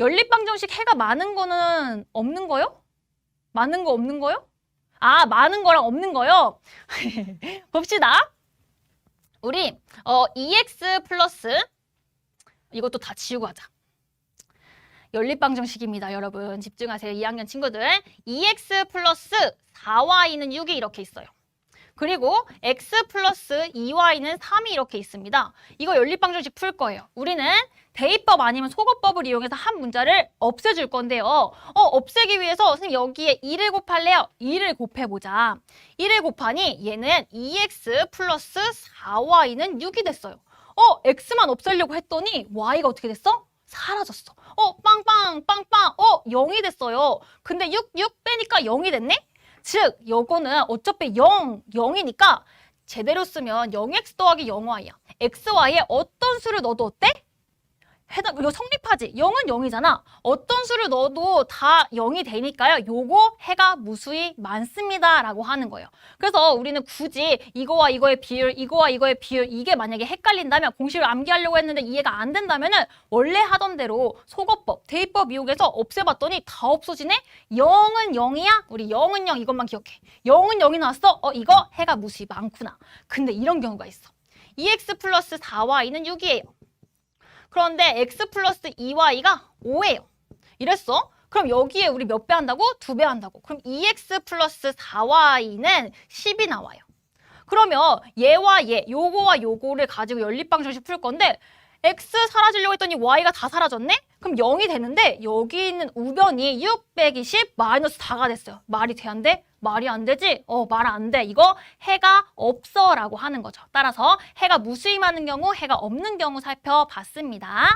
연립방정식 해가 많은 거는 없는 거요? 많은 거 없는 거요? 아, 많은 거랑 없는 거요? 봅시다. 우리 어 2x 플러스 이것도 다 지우고 하자. 연립방정식입니다, 여러분. 집중하세요, 2학년 친구들. 2x 플러스 4y는 6이 이렇게 있어요. 그리고 x 플러스 2y는 3이 이렇게 있습니다. 이거 연립방정식 풀 거예요. 우리는 대입법 아니면 소거법을 이용해서 한 문자를 없애줄 건데요. 어, 없애기 위해서 선생님 여기에 2를 곱할래요? 2를 곱해보자. 1을 곱하니 얘는 2x 플러스 4y는 6이 됐어요. 어, x만 없애려고 했더니 y가 어떻게 됐어? 사라졌어. 어, 빵빵, 빵빵, 어, 0이 됐어요. 근데 6, 6 빼니까 0이 됐네? 즉, 요거는 어차피 0, 0이니까 제대로 쓰면 0x 더하기 0y야. xy에 어떤 수를 넣어도 어때? 해당, 이거 성립하지? 0은 0이잖아. 어떤 수를 넣어도 다 0이 되니까요. 요거 해가 무수히 많습니다. 라고 하는 거예요. 그래서 우리는 굳이 이거와 이거의 비율, 이거와 이거의 비율, 이게 만약에 헷갈린다면 공식을 암기하려고 했는데 이해가 안 된다면은 원래 하던 대로 속어법, 대입법 이용해서 없애봤더니 다 없어지네? 0은 0이야? 우리 0은 0 이것만 기억해. 0은 0이 나왔어? 어, 이거 해가 무수히 많구나. 근데 이런 경우가 있어. 2x 플러스 4y는 6이에요. 그런데 x 플러스 2y가 5예요. 이랬어? 그럼 여기에 우리 몇 배 한다고? 두 배 한다고. 그럼 2x 플러스 4y는 10이 나와요. 그러면 얘와 얘, 요거와 요거를 가지고 연립방정식 풀 건데 x 사라지려고 했더니 y가 다 사라졌네? 그럼 0이 되는데 여기 있는 우변이 6 빼기 10 마이너스 4가 됐어요. 말이 돼 안 돼? 말이 안 되지? 어, 말 안 돼. 이거 해가 없어 라고 하는 거죠. 따라서 해가 많은 경우, 해가 없는 경우 살펴봤습니다.